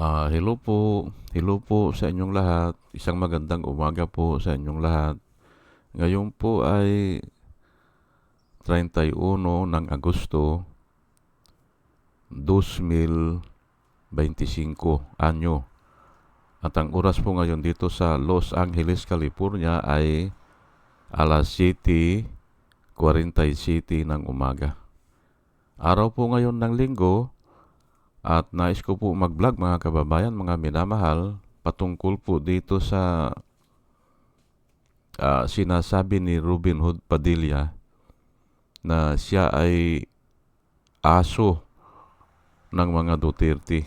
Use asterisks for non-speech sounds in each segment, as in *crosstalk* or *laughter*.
Ah, hello po. Hello po sa inyong lahat. Isang magandang umaga po sa inyong lahat. Ngayon po ay 31 ng Agosto 2025 anyo. At ang oras po ngayon dito sa Los Angeles, California ay alas 7.47 ng umaga. Araw po ngayon ng linggo at nais ko po mag-vlog mga kababayan, mga minamahal, patungkol po dito sa ah, sinasabi ni Robin Hood Padilla na siya ay aso ng mga Duterte.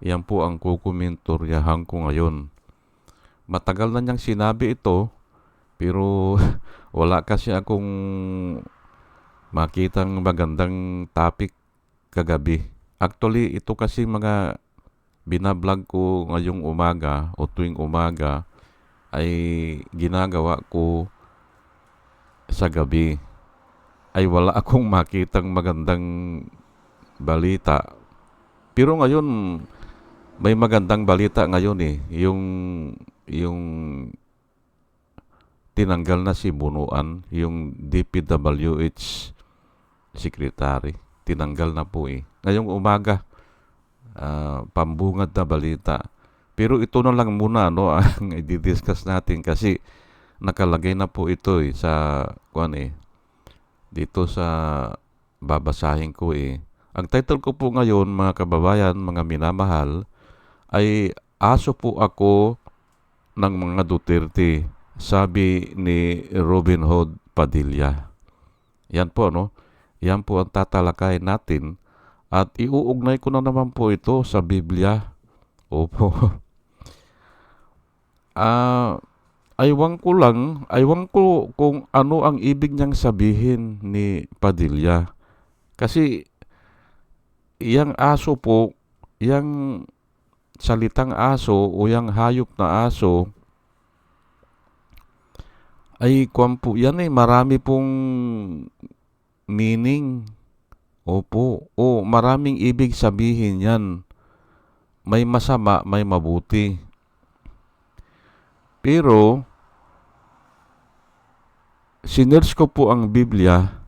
Yan po ang kukumentoryahan ko ngayon. Matagal na niyang sinabi ito, pero *laughs* wala kasi akong makitang magandang topic kagabi. Actually, ito kasi mga binablog ko ngayong umaga o tuwing umaga ay ginagawa ko sa gabi. Ay wala *laughs* akong makitang magandang balita. Pero ngayon, may magandang balita ngayon eh. Yung, yung tinanggal na si Bunuan, yung DPWH secretary. Tinanggal na po eh. Ngayong umaga, ah, pambungad na balita. Pero ito na lang muna no *laughs* ang i-discuss natin kasi nakalagay na po ito eh, sa kuan eh dito sa babasahin ko eh. Ang title ko po ngayon mga kababayan, mga minamahal ay aso po ako ng mga Duterte, sabi ni Robin Hood Padilla. Yan po no. Yan po ang tatalakayin natin at iuugnay ko na naman po ito sa Biblia. Opo. *laughs* Ah, aywan ko lang, aywan ko kung ano ang ibig niyang sabihin ni Padilla. Kasi yang aso po, yang salitang aso o yang hayop na aso ay kwan po, yan eh, marami pong meaning. Opo. O maraming ibig sabihin yan. May masama, may mabuti. Pero, sinerge ko po ang Biblia,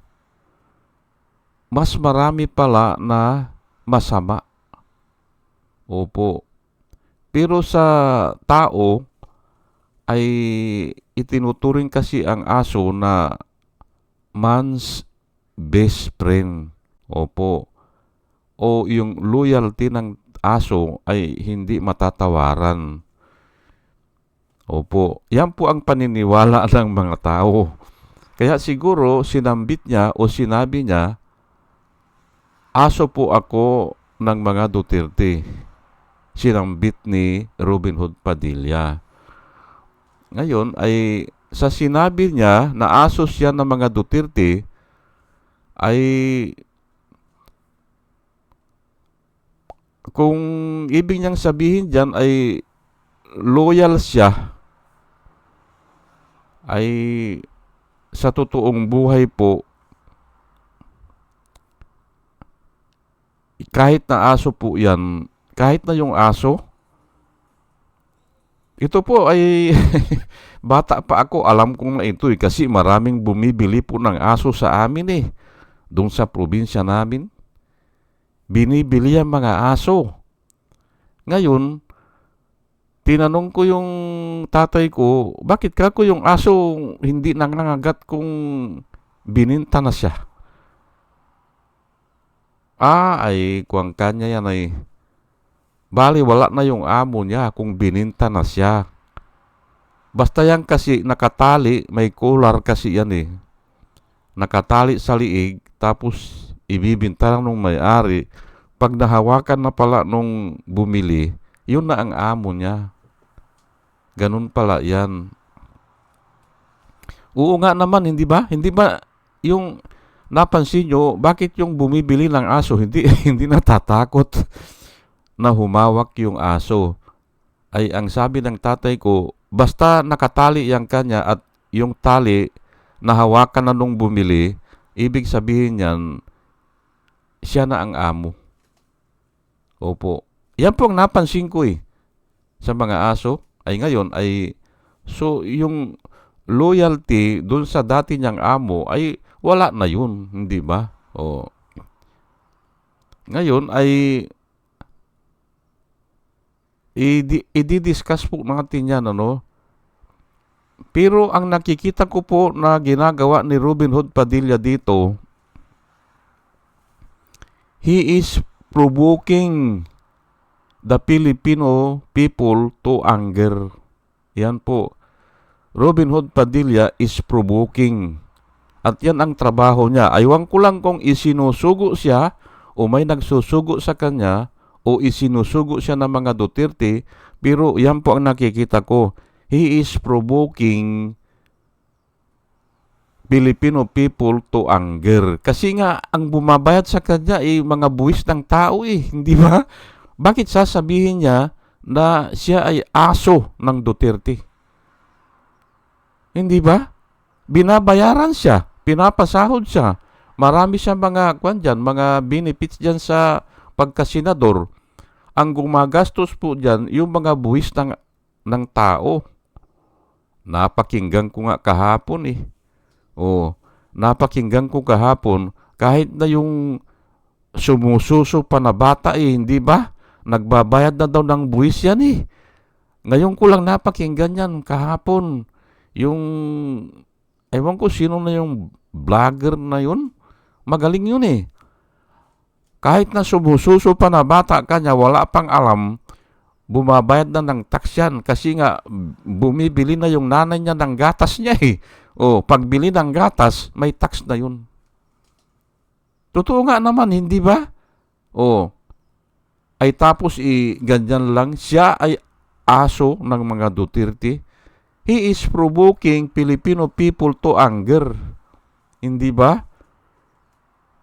mas marami pala na masama. Opo. Pero sa tao, ay itinuturing kasi ang aso na man's best friend. Opo. O yung loyalty ng aso ay hindi matatawaran. Opo. Yan po ang paniniwala *laughs* ng mga tao. Kaya siguro sinambit niya o sinabi niya, aso po ako ng mga Duterte. Sinambit ni Robin Hood Padilla. Ngayon ay sa sinabi niya na aso siya ng mga Duterte ay kung ibig niyang sabihin diyan ay loyal siya ay sa totoong buhay po kahit na aso po yan kahit na yung aso ito po ay *laughs* bata pa ako alam kong na ito eh, kasi maraming bumibili po ng aso sa amin eh doon sa probinsya namin binibili ang mga aso ngayon tinanong ko yung tatay ko, bakit ka ko yung aso hindi nangangagat kung bininta na siya? Ah, ay kuwang kanya yan ay bali wala na yung amo niya kung bininta na siya. Basta yan kasi nakatali, may collar kasi yan eh. Nakatali sa liig, tapos ibibinta lang nung may-ari. Pag nahawakan na pala nung bumili, yun na ang amo niya. Ganun pala yan. Oo nga naman, hindi ba? Hindi ba yung napansin nyo, bakit yung bumibili ng aso hindi *laughs* hindi natatakot na humawak yung aso? Ay ang sabi ng tatay ko, basta nakatali yang kanya at yung tali nahawakan na nung bumili, ibig sabihin yan, siya na ang amo. Opo. Yan po ang napansin ko eh sa mga aso ay ngayon ay so yung loyalty doon sa dati niyang amo ay wala na yun, hindi ba? O ngayon ay i-discuss po natin yan ano. Pero ang nakikita ko po na ginagawa ni Robin Hood Padilla dito, he is provoking the Filipino people to anger. Yan po. Robin Hood Padilla is provoking. At yan ang trabaho niya. Aywan ko lang kung isinusugo siya o may nagsusugo sa kanya o isinusugo siya ng mga Duterte. Pero yan po ang nakikita ko. He is provoking Filipino people to anger. Kasi nga, ang bumabayad sa kanya ay mga buwis ng tao eh. *laughs* Hindi ba? Bakit sasabihin niya na siya ay aso ng Duterte? Hindi ba? Binabayaran siya, pinapasahod siya. Marami siya mga kwan dyan, mga benefits dyan sa pagkasenador. Ang gumagastos po dyan, yung mga buwis ng, ng tao. Napakinggan ko nga kahapon eh. Oh, napakinggan ko kahapon kahit na yung sumususo pa na bata eh, hindi ba? Nagbabayad na daw ng buwis yan eh. Ngayon ko lang napakinggan yan kahapon. Yung, ewan ko sino na yung vlogger na yun. Magaling yun eh. Kahit na sumususo pa na bata kanya, wala pang alam, bumabayad na ng tax yan kasi nga bumibili na yung nanay niya ng gatas niya eh. O, pagbili ng gatas, may tax na yun. Totoo nga naman, hindi ba? O, ay tapos i ganyan lang, siya ay aso ng mga Duterte. He is provoking Filipino people to anger. Hindi ba?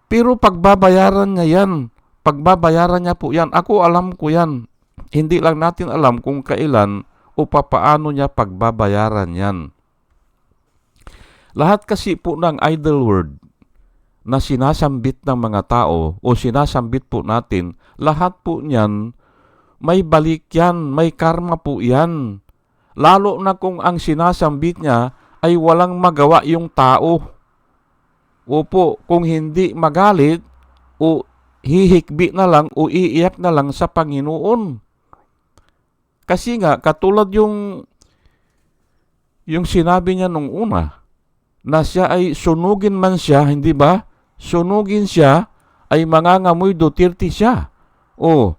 Pero pagbabayaran niya yan, pagbabayaran niya po yan, ako alam ko yan. Hindi lang natin alam kung kailan o papaano niya pagbabayaran yan. Lahat kasi po ng idle word na sinasambit ng mga tao o sinasambit po natin, lahat po niyan may balik yan, may karma po yan. Lalo na kung ang sinasambit niya ay walang magawa yung tao. Opo, kung hindi magalit o hihikbi na lang o iiyak na lang sa Panginoon. Kasi nga, katulad yung yung sinabi niya nung una, na siya ay sunugin man siya, hindi ba? Sunugin siya, ay mangangamoy Duterte siya. O,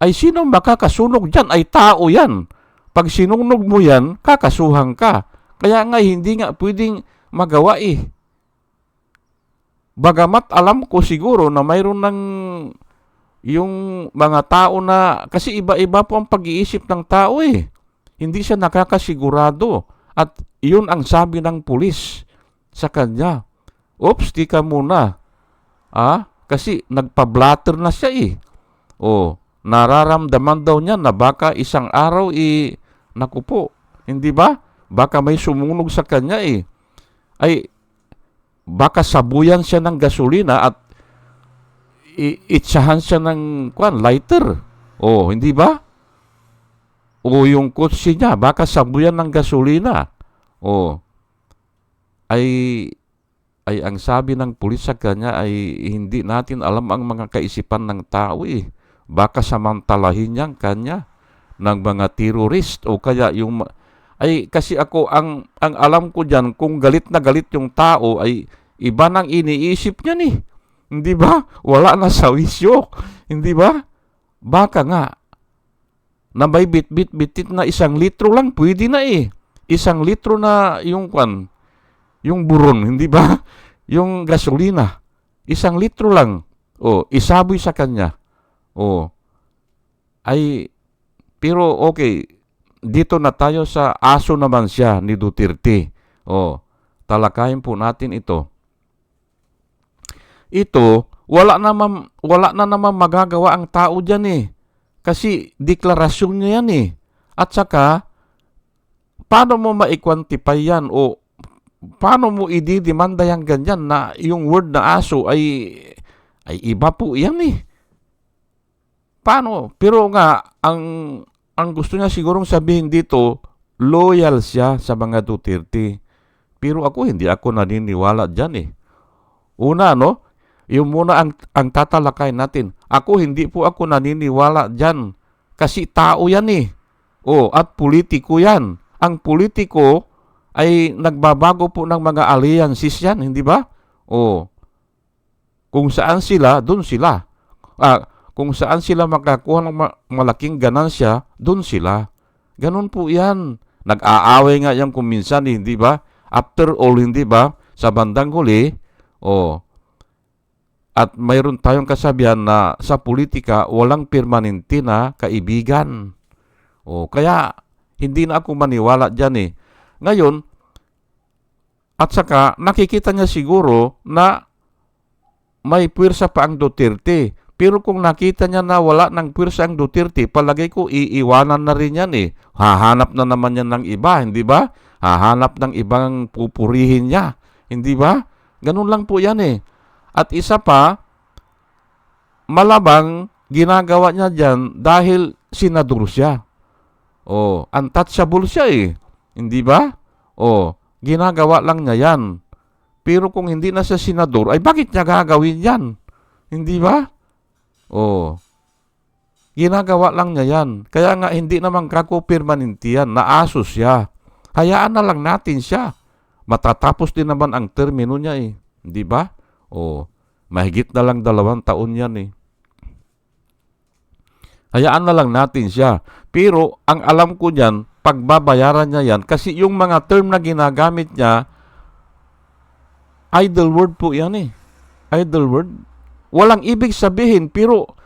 ay sino makakasunog dyan? Ay tao yan. Pag sinunog mo yan, kakasuhan ka. Kaya nga, hindi nga pwedeng magawa eh. Bagamat alam ko siguro na mayroon ng yung mga tao na, kasi iba-iba po ang pag-iisip ng tao eh. Hindi siya nakakasigurado. At yun ang sabi ng pulis sa kanya. Oops, di ka muna. Ah, kasi nagpa-blatter na siya eh. O, nararamdaman daw niya na baka isang araw i naku po, hindi ba? Baka may sumunog sa kanya eh. Ay, baka sabuyan siya ng gasolina at itsahan siya ng kwan, lighter. O, hindi ba? O yung kotse niya, baka sabuyan ng gasolina. O, ay ay ang sabi ng pulis sa kanya ay hindi natin alam ang mga kaisipan ng tao eh. Baka samantalahin niya kanya ng mga terrorist o kaya yung ay kasi ako ang ang alam ko diyan kung galit na galit yung tao ay iba nang iniisip niya ni. Hindi ba? Wala na sa wisyo. Hindi ba? Baka nga na may bit-bit-bitit na isang litro lang pwede na eh. Isang litro na yung kwan yung buron, hindi ba? *laughs* Yung gasolina. Isang litro lang. O, isaboy sa kanya. O, ay, pero okay, dito na tayo sa aso naman siya ni Duterte. O, talakayin po natin ito. Ito, wala naman, wala na naman magagawa ang tao dyan eh. Kasi deklarasyon niya yan eh. At saka, paano mo ma-quantify yan o paano mo ididemanda yung ganyan na yung word na aso ay ay iba po yan eh. paano? Pero nga, ang, ang gusto niya sigurong sabihin dito, loyal siya sa mga Duterte. Pero ako, hindi ako naniniwala dyan eh. Una, no? Yung muna ang, ang tatalakay natin. Ako, hindi po ako naniniwala dyan. Kasi tao yan eh. O, at politiko yan. Ang politiko ay nagbabago po ng mga alliances yan, hindi ba? O, kung saan sila, dun sila. Ah, kung saan sila makakuha ng ma- malaking ganansya, dun sila. Ganun po yan. Nag-aaway nga yan kung minsan, eh, hindi ba? After all, hindi ba? Sa bandang huli, o, at mayroon tayong kasabihan na sa politika, walang permanente na kaibigan. O, kaya, hindi na ako maniwala dyan eh. Ngayon, at saka, nakikita niya siguro na may pwersa pa ang Duterte. Pero kung nakita niya na wala ng pwersa ang Duterte, palagay ko iiwanan na rin yan eh. Hahanap na naman yan ng iba, hindi ba? Hahanap ng ibang pupurihin niya, hindi ba? Ganun lang po yan eh. At isa pa, malabang ginagawa niya dyan dahil senador siya. O, untouchable siya eh. Hindi ba? O, ginagawa lang niya yan. Pero kung hindi na siya senador, ay bakit niya gagawin yan? Hindi ba? O, ginagawa lang niya yan. Kaya nga hindi naman kako permanente yan. Naaso siya. Hayaan na lang natin siya. Matatapos din naman ang termino niya eh. Hindi ba? O, mahigit na lang dalawang taon yan eh. Hayaan na lang natin siya. Pero ang alam ko niyan, pagbabayaran niya yan, kasi yung mga term na ginagamit niya, idle word po yan eh. Idle word. Walang ibig sabihin, pero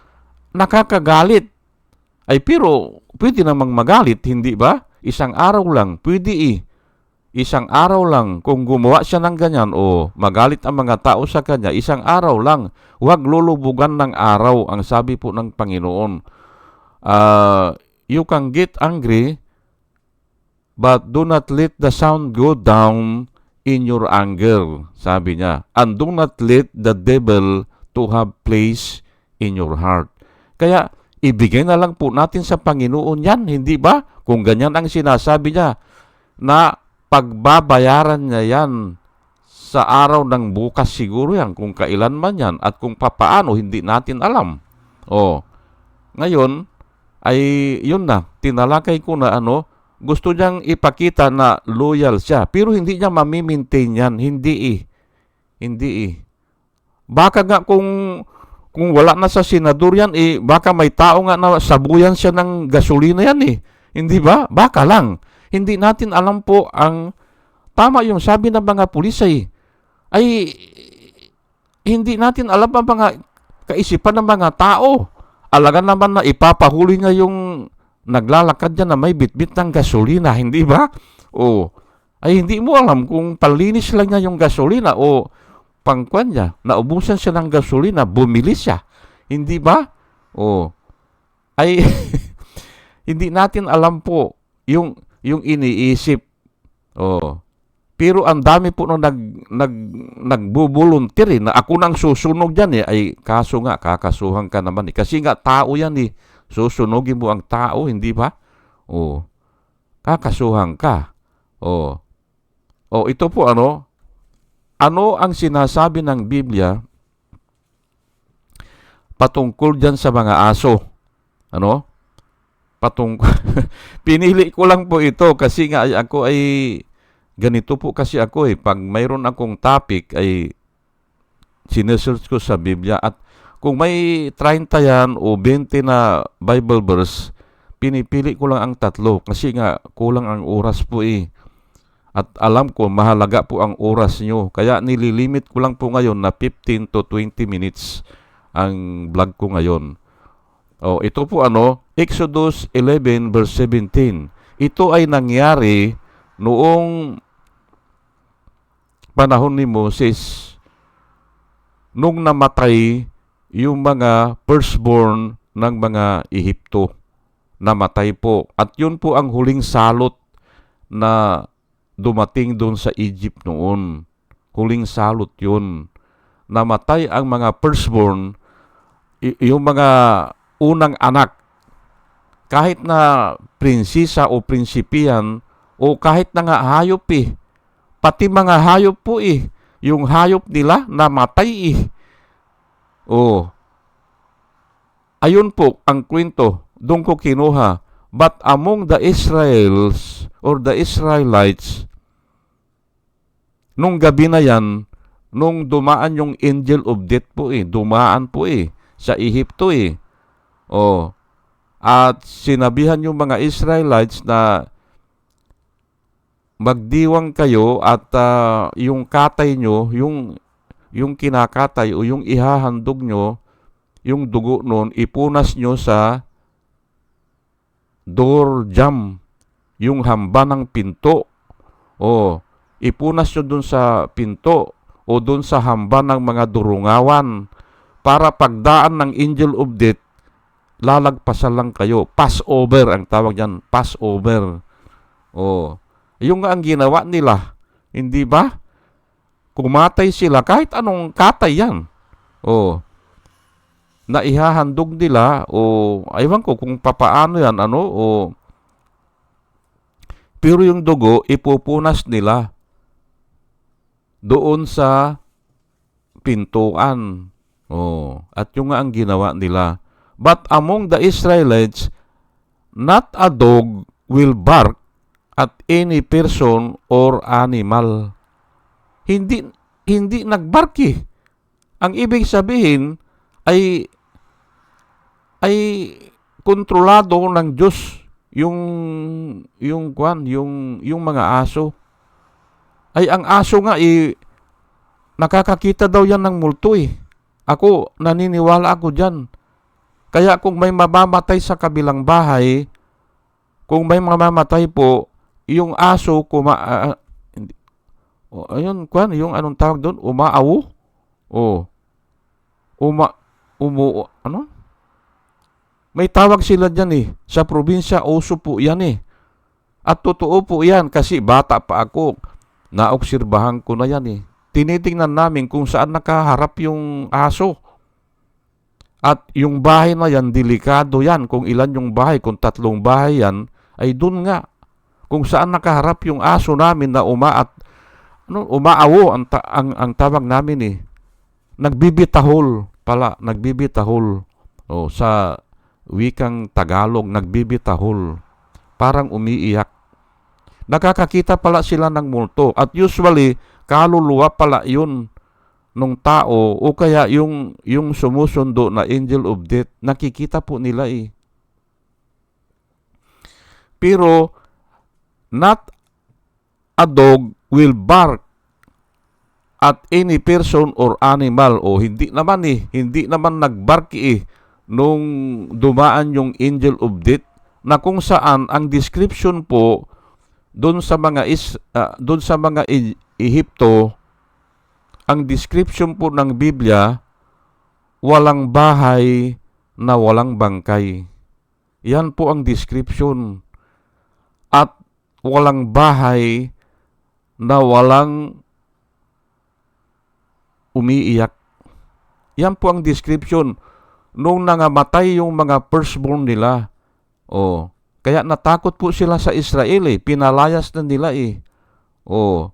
nakakagalit. Ay pero, pwede namang magalit, hindi ba? Isang araw lang, pwede eh. Isang araw lang, kung gumawa siya ng ganyan o magalit ang mga tao sa kanya, isang araw lang. Huwag lulubugan ng araw, ang sabi po ng Panginoon uh, you can get angry, but do not let the sound go down in your anger, sabi niya. And do not let the devil to have place in your heart. Kaya, ibigay na lang po natin sa Panginoon yan, hindi ba? Kung ganyan ang sinasabi niya, na pagbabayaran niya yan sa araw ng bukas siguro yan, kung kailan man yan, at kung papaano, hindi natin alam. O, ngayon, ay yun na, tinalakay ko na ano, gusto niyang ipakita na loyal siya. Pero hindi niya mamimaintain yan. Hindi eh. Hindi eh. Baka nga kung kung wala na sa senador yan, eh, baka may tao nga na sabuyan siya ng gasolina yan eh. Hindi ba? Baka lang. Hindi natin alam po ang tama yung sabi ng mga pulis ay, hindi natin alam ang mga kaisipan ng mga tao. Alaga naman na ipapahuli niya yung naglalakad dyan na may bitbit ng gasolina, hindi ba? O, ay hindi mo alam kung palinis lang niya yung gasolina o pangkwan niya, naubusan siya ng gasolina, bumili siya. Hindi ba? O, ay *laughs* hindi natin alam po yung yung iniisip. O, pero ang dami po nung nag, nag, nagbubuluntir eh, na ako nang susunog dyan eh, ay kaso nga, kakasuhan ka naman eh. Kasi nga, tao yan eh. Susunogin mo ang tao, hindi ba? O, kakasuhan ka. O, o ito po ano, ano ang sinasabi ng Biblia patungkol dyan sa mga aso? Ano? Patungkol. *laughs* Pinili ko lang po ito kasi nga ako ay ganito po kasi ako eh. Pag mayroon akong topic ay sinesearch ko sa Biblia at kung may 30 yan o 20 na Bible verse, pinipili ko lang ang tatlo kasi nga kulang ang oras po eh. At alam ko mahalaga po ang oras nyo. Kaya nililimit ko lang po ngayon na 15 to 20 minutes ang vlog ko ngayon. Oh, ito po ano, Exodus 11 verse 17. Ito ay nangyari noong panahon ni Moses nung namatay yung mga firstborn ng mga Ehipto. Namatay po. At yun po ang huling salot na dumating doon sa Egypt noon. Huling salot yun. Namatay ang mga firstborn, yung mga unang anak. Kahit na prinsesa o prinsipiyan o kahit na nga hayop eh. Pati mga hayop po eh. Yung hayop nila namatay eh. Oh. Ayun po ang kwento. Doon ko kinuha. But among the Israels or the Israelites, nung gabi na yan, nung dumaan yung angel of death po eh, dumaan po eh, sa Ehipto eh. Oh. At sinabihan yung mga Israelites na magdiwang kayo at ah, yung katay nyo, yung, yung kinakatay o yung ihahandog nyo, yung dugo nun, ipunas nyo sa door jam, yung hamba ng pinto. O, ipunas nyo dun sa pinto o dun sa hamba ng mga durungawan para pagdaan ng angel of death, lalagpasan lang kayo. Passover ang tawag yan, Passover. O, yung nga ang ginawa nila, hindi ba? Kumatay sila kahit anong katay yan. O, na ihahandog nila o aywan ko kung papaano yan ano o pero yung dugo ipupunas nila doon sa pintuan. Oh, at yung nga ang ginawa nila. But among the Israelites, not a dog will bark at any person or animal. Hindi hindi nagbark eh. Ang ibig sabihin ay ay kontrolado ng Diyos yung yung kwan, yung yung mga aso. Ay ang aso nga eh nakakakita daw yan ng multo eh. Ako naniniwala ako diyan. Kaya kung may mamamatay sa kabilang bahay, kung may mamamatay po, yung aso kuma ah, hindi, oh, ayun kwan, yung anong tawag doon, umaawo. Oh. Uma umu ano? May tawag sila dyan eh. Sa probinsya, oso po yan eh. At totoo po yan kasi bata pa ako. Naobserbahan ko na yan eh. Tinitingnan namin kung saan nakaharap yung aso. At yung bahay na yan, delikado yan. Kung ilan yung bahay, kung tatlong bahay yan, ay dun nga. Kung saan nakaharap yung aso namin na uma at ano, umaawo ang, ta- ang, ang tawag namin eh. Nagbibitahol pala, nagbibitahol. O, sa wikang Tagalog, nagbibitahol. Parang umiiyak. Nakakakita pala sila ng multo. At usually, kaluluwa pala yun nung tao o kaya yung, yung sumusundo na angel of death. Nakikita po nila eh. Pero, not a dog will bark at any person or animal o hindi naman eh, hindi naman nagbark eh nung dumaan yung angel of death na kung saan ang description po doon sa mga is uh, doon sa mga I- Ehipto ang description po ng Biblia walang bahay na walang bangkay. Yan po ang description. At walang bahay na walang umiiyak. Yan po ang description nung nangamatay yung mga firstborn nila. Oh, kaya natakot po sila sa Israel eh. Pinalayas na nila eh. Oh,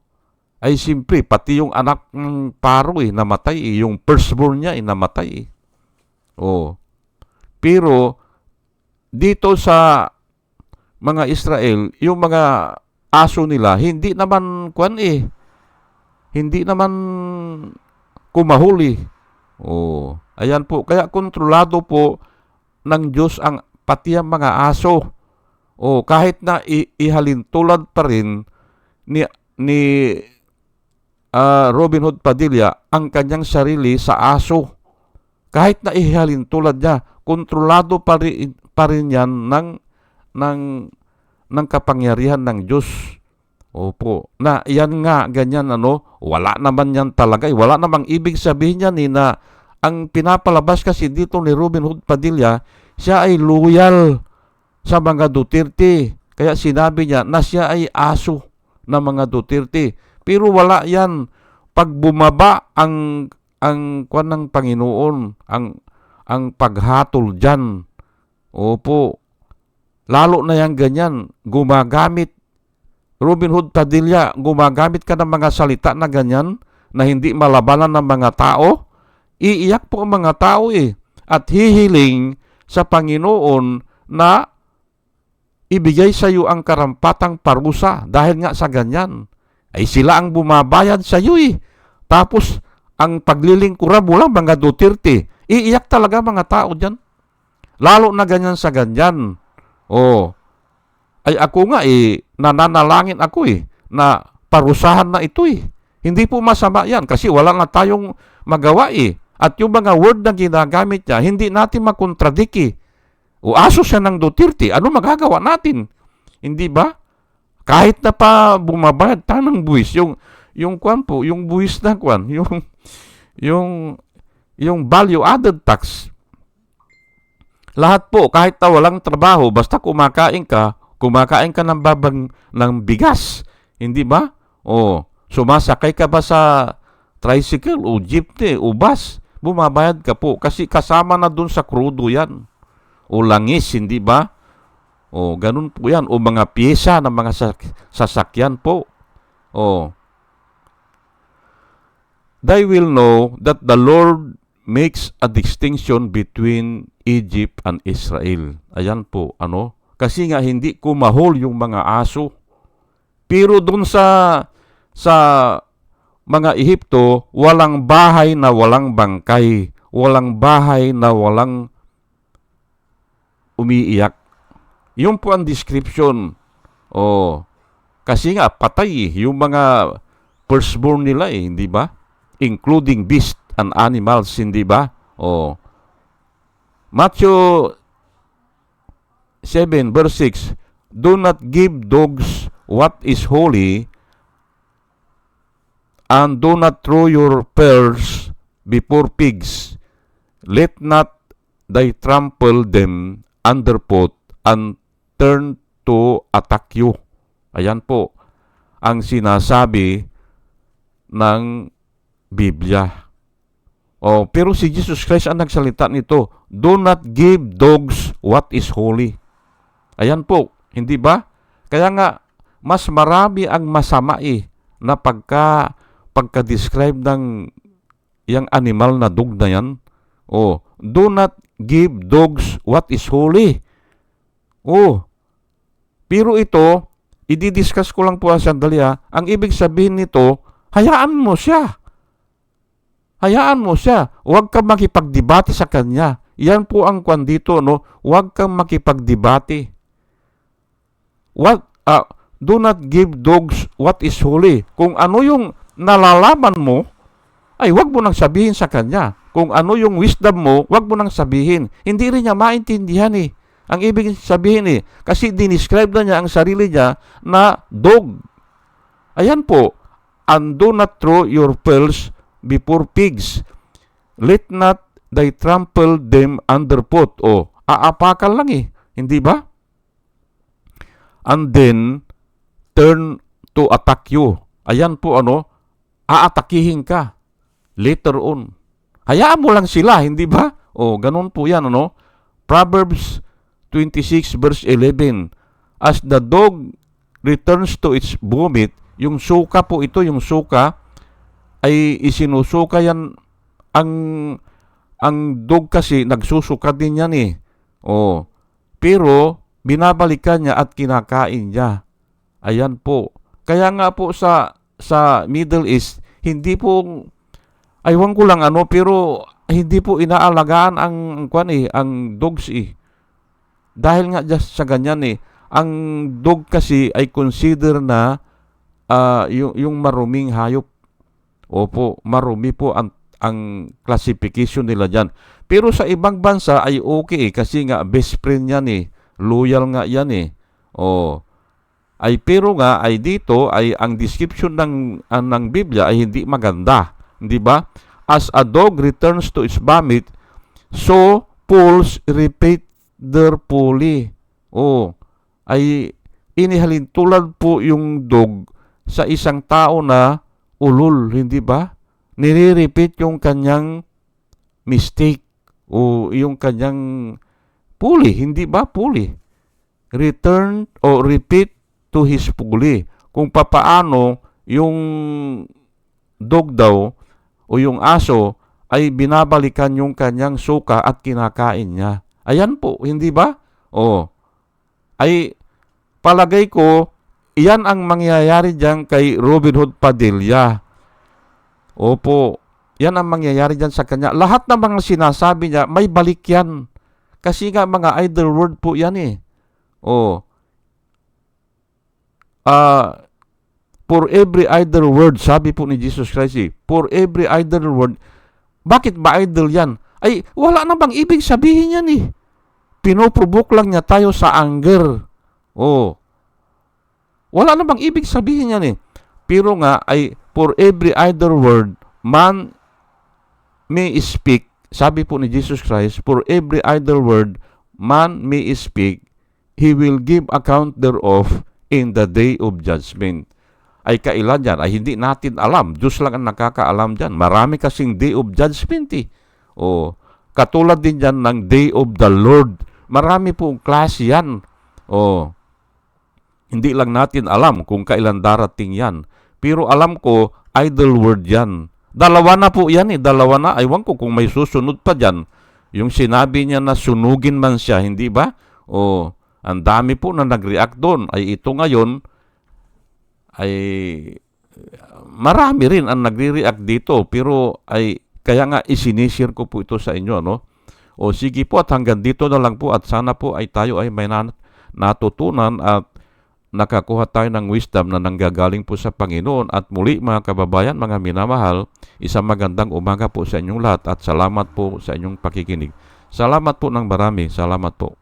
ay simpre, pati yung anak ng paro eh, namatay eh. Yung firstborn niya eh, namatay eh. Oh. Pero, dito sa mga Israel, yung mga aso nila, hindi naman, kwan eh, hindi naman kumahuli. Oh, ayan po. Kaya kontrolado po ng Diyos ang pati ang mga aso. Oh, kahit na i- ihalintulad pa rin ni ni ah, Robin Hood Padilla ang kanyang sarili sa aso. Kahit na ihalintulad niya, kontrolado pa rin, pa rin yan ng, ng, ng kapangyarihan ng Diyos. Opo. Na yan nga, ganyan ano, wala naman yan talaga. eh. Wala namang ibig sabihin yan eh, na ang pinapalabas kasi dito ni Robin Hood Padilla, siya ay loyal sa mga Duterte. Kaya sinabi niya na siya ay aso ng mga Duterte. Pero wala yan. Pag bumaba ang ang kwan ng Panginoon, ang ang paghatol diyan Opo. Lalo na yung ganyan, gumagamit. Robin Hood Padilla, gumagamit ka ng mga salita na ganyan na hindi malabanan ng mga tao. Iiyak po ang mga tao eh. At hihiling sa Panginoon na ibigay sa iyo ang karampatang parusa dahil nga sa ganyan. Ay sila ang bumabayad sa iyo eh. Tapos, ang paglilingkuran mo lang mga Duterte. Iiyak talaga mga tao dyan. Lalo na ganyan sa ganyan. Oh. Ay ako nga eh, nananalangin ako eh, na parusahan na ito eh. Hindi po masama yan kasi wala nga tayong magawa eh. At yung mga word na ginagamit niya, hindi natin makontradik eh. O aso siya ng Duterte, ano magagawa natin? Hindi ba? Kahit na pa bumabayad tayo ng buwis, yung, yung kwan po, yung buwis na kwan, *laughs* yung, yung, yung value added tax, lahat po, kahit na walang trabaho, basta kumakain ka, kumakain ka ng babang ng bigas. Hindi ba? O, sumasakay ka ba sa tricycle o jeepney o bus? Bumabayad ka po kasi kasama na dun sa krudo yan. O langis, hindi ba? O, ganun po yan. O mga pyesa ng mga sak- sasakyan po. O, they will know that the Lord makes a distinction between Egypt and Israel. Ayan po, ano? Kasi nga hindi kumahol yung mga aso. Pero doon sa sa mga Ehipto, walang bahay na walang bangkay, walang bahay na walang umiiyak. Yun po ang description. Oh, kasi nga patay yung mga firstborn nila eh, hindi ba? Including beast and animals, hindi ba? Oh. Matthew 7 verse 6, Do not give dogs what is holy, and do not throw your pearls before pigs. Let not thy trample them underfoot and turn to attack you. Ayan po ang sinasabi ng Biblia. Oh, pero si Jesus Christ ang nagsalita nito, do not give dogs what is holy. Ayan po, hindi ba? Kaya nga, mas marami ang masama eh, na pagka, pagka-describe ng yung animal na dog na yan. Oh, do not give dogs what is holy. Oh, pero ito, i-discuss ko lang po ang sandali ha. Ang ibig sabihin nito, hayaan mo siya. Hayaan mo siya. Huwag kang makipagdebate sa kanya. Yan po ang kwan dito, no? Huwag kang makipagdebate. What, uh, do not give dogs what is holy. Kung ano yung nalalaman mo, ay wag mo nang sabihin sa kanya. Kung ano yung wisdom mo, wag mo nang sabihin. Hindi rin niya maintindihan eh. Ang ibig sabihin eh, kasi dinescribe na niya ang sarili niya na dog. Ayan po, and do not throw your pearls before pigs. Let not thy trample them underfoot. O, aapakan lang eh. Hindi ba? And then, turn to attack you. Ayan po ano, aatakihin ka. Later on. Hayaan mo lang sila, hindi ba? O, ganun po yan, ano? Proverbs 26 verse 11. As the dog returns to its vomit, yung suka po ito, yung suka, ay isinusuka yan ang ang dog kasi nagsusuka din yan eh. Oh. Pero binabalikan niya at kinakain niya. Ayan po. Kaya nga po sa sa Middle East, hindi po aywan ko lang ano pero hindi po inaalagaan ang kwan eh, ang dogs eh. Dahil nga just sa ganyan eh, ang dog kasi ay consider na uh, yung, yung maruming hayop. Opo, marumi po ang, ang classification nila dyan. Pero sa ibang bansa ay okay eh, kasi nga best friend yan eh. Loyal nga yan eh. Oh. Ay pero nga ay dito ay ang description ng uh, ng Biblia ay hindi maganda, hindi ba? As a dog returns to its vomit, so fools repeat folly. Oh, ay inihalin tulad po yung dog sa isang tao na ulol, hindi ba? Nire-repeat yung kanyang mistake o yung kanyang fully, hindi ba fully? Return o repeat to his fully. Kung papaano yung dog daw o yung aso ay binabalikan yung kanyang suka at kinakain niya. Ayan po, hindi ba? O, ay palagay ko, iyan ang mangyayari diyan kay Robin Hood Padilla. Opo, yan ang mangyayari diyan sa kanya. Lahat ng mga sinasabi niya, may balik yan. Kasi nga mga idle word po yan eh. Oh. Ah, for every idle word, sabi po ni Jesus Christ eh, for every idle word, bakit ba idle yan? Ay, wala na bang ibig sabihin yan eh. Pinoprovoke lang niya tayo sa anger. Oh. Wala na bang ibig sabihin yan eh. Pero nga, ay, for every idle word, man may speak, sabi po ni Jesus Christ, for every idle word, man may speak, he will give account thereof in the day of judgment. Ay kailan yan? Ay hindi natin alam. Diyos lang ang nakakaalam dyan. Marami kasing day of judgment eh. O, katulad din dyan ng day of the Lord. Marami pong klase yan. O, hindi lang natin alam kung kailan darating yan. Pero alam ko, idle word yan. Dalawa na po yan eh. Dalawa na. Aywan ko kung may susunod pa dyan. Yung sinabi niya na sunugin man siya, hindi ba? O, ang dami po na nag-react doon. Ay ito ngayon, ay marami rin ang nagre-react dito. Pero ay kaya nga isinisir ko po ito sa inyo, no? O sige po at hanggang dito na lang po at sana po ay tayo ay may nan- natutunan at nakakuha tayo ng wisdom na nanggagaling po sa Panginoon at muli mga kababayan, mga minamahal, isang magandang umaga po sa inyong lahat at salamat po sa inyong pakikinig. Salamat po ng marami. Salamat po.